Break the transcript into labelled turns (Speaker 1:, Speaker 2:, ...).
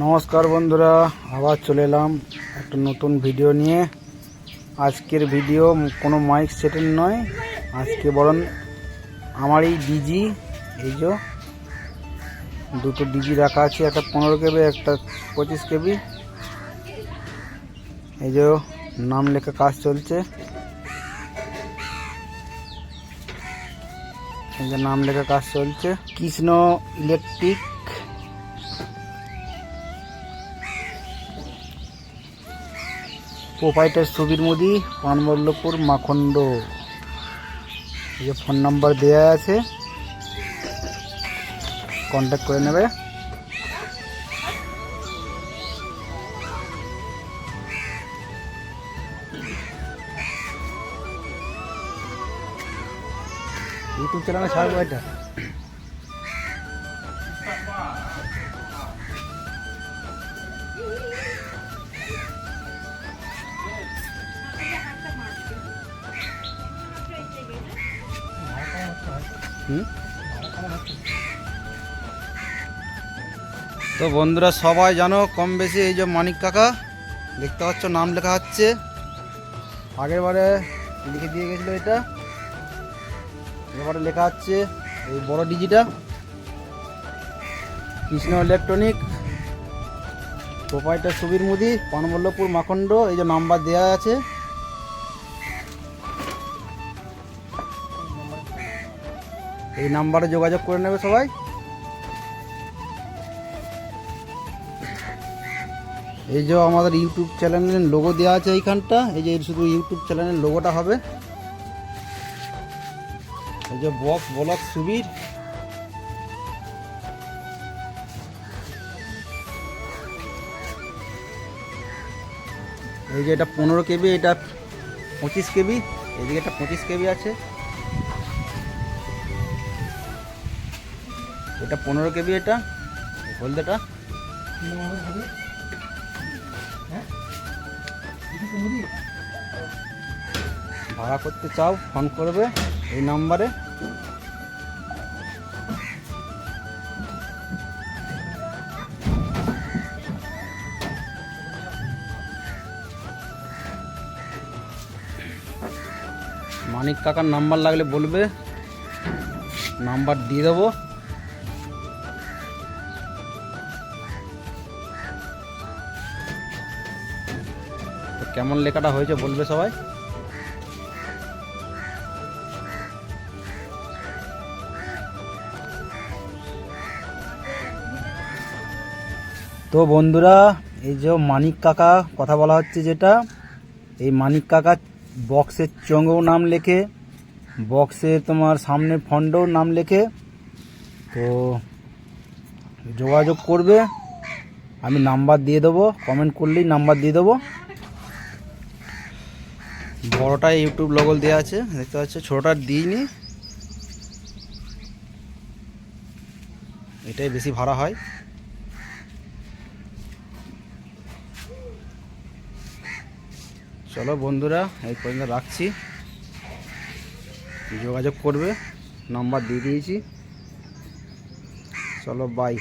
Speaker 1: নমস্কার বন্ধুরা, আবার চলে এলাম একটা নতুন ভিডিও নিয়ে। আজকের ভিডিও কোনো মাইক সেটের নয়, আজকে বরং আমার এই ডিজি এই যে দুটো ডিজি রাখা আছে, একটা পনেরো কেবি, একটা পঁচিশ কেবি। এই যে নাম লেখা কাজ চলছে। এই যে নাম লেখা কাজ চলছে। কৃষ্ণ ইলেকট্রিক প্রোপাইটার সুবীর মুদি পানমল্লপুর মাখন্ড এই যে ফোন নাম্বার দেওয়া আছে। কন্ট্যাক্ট করে নেবে। ইউটিউব চ্যানেলে ছাড়বো এটা? তো বন্ধুরা সবাই জানো কম বেশি এই যে মানিক কাকা, দেখতে পাচ্ছ নাম লেখা হচ্ছে। আগের বারে লিখে দিয়ে গেছিল এটা। এবারে লেখা হচ্ছে এই বড় ডিজিটা। কৃষ্ণ ইলেকট্রনিক, প্রোপাইটার সুবীর মুদি পানবল্লপুর মাখণ্ড, এই যে নাম্বার দেওয়া আছে। এই নাম্বারে যোগাযোগ করে নেবে সবাই। এই যে আমাদের ইউটিউব চ্যানেলের লোগো দেওয়া আছে এইখানটা। এই যে শুধু ইউটিউব চ্যানেলের লোগোটা হবে। এই যে বক্স, ব্লক, সুবির। এই যে এটা পনেরো কেবি, এটা পঁচিশ কেবি। এদিকে একটা পঁচিশ কেবি আছে। এটা পনেরো কেবি এটা, হলদেটা। ভাড়া করতে চাও, ফোন করবে এই নাম্বারে। মানিক কাকার নাম্বার লাগলে বলবে, নাম্বার দিয়ে দেবো। কেমন লেখাটা হয়েছে বলবে সবাই? তো বন্ধুরা, এই যে মানিক কাকা কথা বলা হচ্ছে যেটা, এই মানিক কাকা বক্সের চঙ্গেও নাম লেখে, বক্সে তোমার সামনে ফন্ডও নাম লেখে, তো যোগাযোগ করবে, আমি নাম্বার দিয়ে দেবো কমেন্ট করলেই নাম্বার দিয়ে দেবো। বড়টা ইউটিউব লগল দেওয়া আছে, দেখতে পাচ্ছ, ছোটোটা দিইনি। এটাই বেশি ভাড়া হয়। চলো বন্ধুরা, এই পর্যন্ত রাখছি। যোগাযোগ করবে, নাম্বার দিয়ে দিয়েছি। চলো বাই